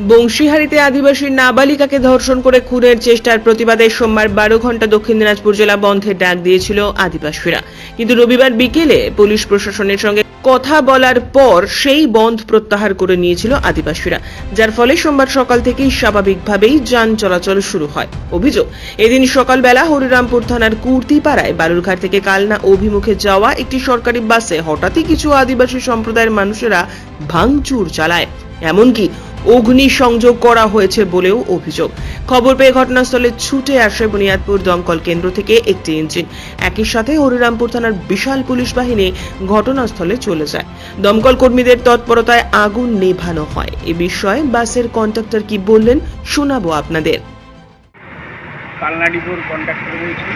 বংশীহারিতে আদিবাসী নাবালিকাকে ধর্ষণ করে খুনের চেষ্টার প্রতিবাদে সোমবার বারো ঘণ্টা দক্ষিণ দিনাজপুর জেলা বন্ধের ডাক দিয়েছিল আদিবাসীরা। কিন্তু রবিবার বিকেলে পুলিশ প্রশাসনের সঙ্গে কথা বলার পর সেই বন্ধ প্রত্যাহার করে নিয়েছিল আদিবাসীরা, যার ফলে সোমবার সকাল থেকেই স্বাভাবিকভাবেই যান চলাচল শুরু হয়। অভিযোগ, এদিন সকালবেলা হরিরামপুর থানার কুর্তিপাড়ায় বালুরঘাট থেকে কালনা অভিমুখে যাওয়া একটি সরকারি বাসে হঠাৎই কিছু আদিবাসী সম্প্রদায়ের মানুষেরা ভাঙচুর চালায়। এমনকি অগ্নি সংযোগ করা হয়েছে বলেও অভিযোগ। খবর পেয়ে ঘটনাস্থলে ছুটে আসে বুনিয়াদপুর দমকল কেন্দ্র থেকে একটি ইঞ্জিন। একই সাথে হরিরামপুর থানার বিশাল পুলিশ বাহিনী ঘটনাস্থলে চলে যায়। দমকল কর্মীদের তৎপরতায় আগুন নেভানো হয়। এ বিষয়ে বাসের কন্ডাক্টর কি বললেন, শোনাবো আপনাদের। কালনা ডিপোর কন্ট্যাক্ট করে রয়েছি।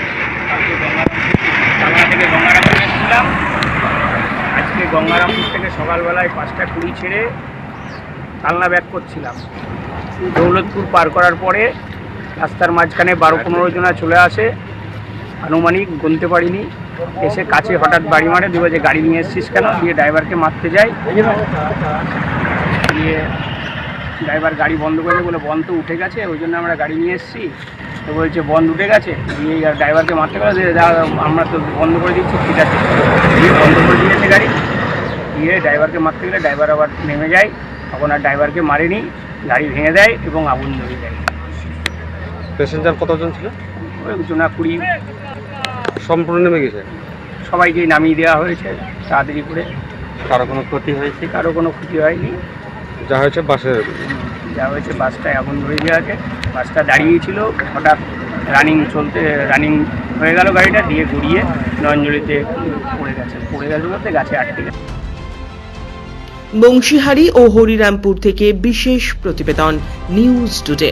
কালকে গঙ্গারামপুর থেকে গঙ্গারামপুর এসেছিলাম। আজকে গঙ্গারামপুর থেকে সকালবেলায় পাঁচটা কুড়ি ছেড়ে কালনা ব্যাক করছিলাম। দৌলতপুর পার করার পরে রাস্তার মাঝখানে বারো পনেরো জনা চলে আসে। আনুমানিক গুনতে পারিনি। এসে কাছে হঠাৎ বাড়ি মারে দেবে যে গাড়ি নিয়ে এসছিস কেন? দিয়ে ড্রাইভারকে মারতে যায় দিয়ে ড্রাইভার গাড়ি বন্ধ করে বলে, বন্ধ তো উঠে গেছে, ওই জন্য আমরা গাড়ি নিয়ে এসেছি। তো বলছে, বন্ধ উঠে গেছে? দিয়ে ড্রাইভারকে মারতে গেলে দিয়ে আমরা তো বন্ধ করে দিচ্ছি, ঠিক আছে। দিয়ে বন্ধ করে দিয়েছে গাড়ি। দিয়ে ড্রাইভারকে মারতে গেলে ড্রাইভার আবার নেমে যায়। তখন আর ড্রাইভারকে মারেনি গাড়ি ভেঙে দেয় এবং আগুন ধরে দেয়। প্যাসেঞ্জার কতজন ছিল? জনা কুড়ি। সম্পূর্ণ নেমে গেছে? সবাইকেই নামিয়ে দেওয়া হয়েছে তাড়াতাড়ি করে। কারও কোনো ক্ষতি হয়েছে? কারও কোনো ক্ষতি হয়নি। যা হয়েছে বাসের? যা হয়েছে বাসটায় আগুন ধরে দেওয়া আছে। বাসটা দাঁড়িয়েছিল হঠাৎ রানিং চলতে রানিং হয়ে গেল গাড়িটা দিয়ে ঘুরিয়ে নয়নজলিতে পড়ে গেছে। পড়ে গেছে বলতে গাছে আটকে গেছে। বংশীহারি ও হরিরামপুর থেকে বিশেষ প্রতিবেদন নিউজ টুডে।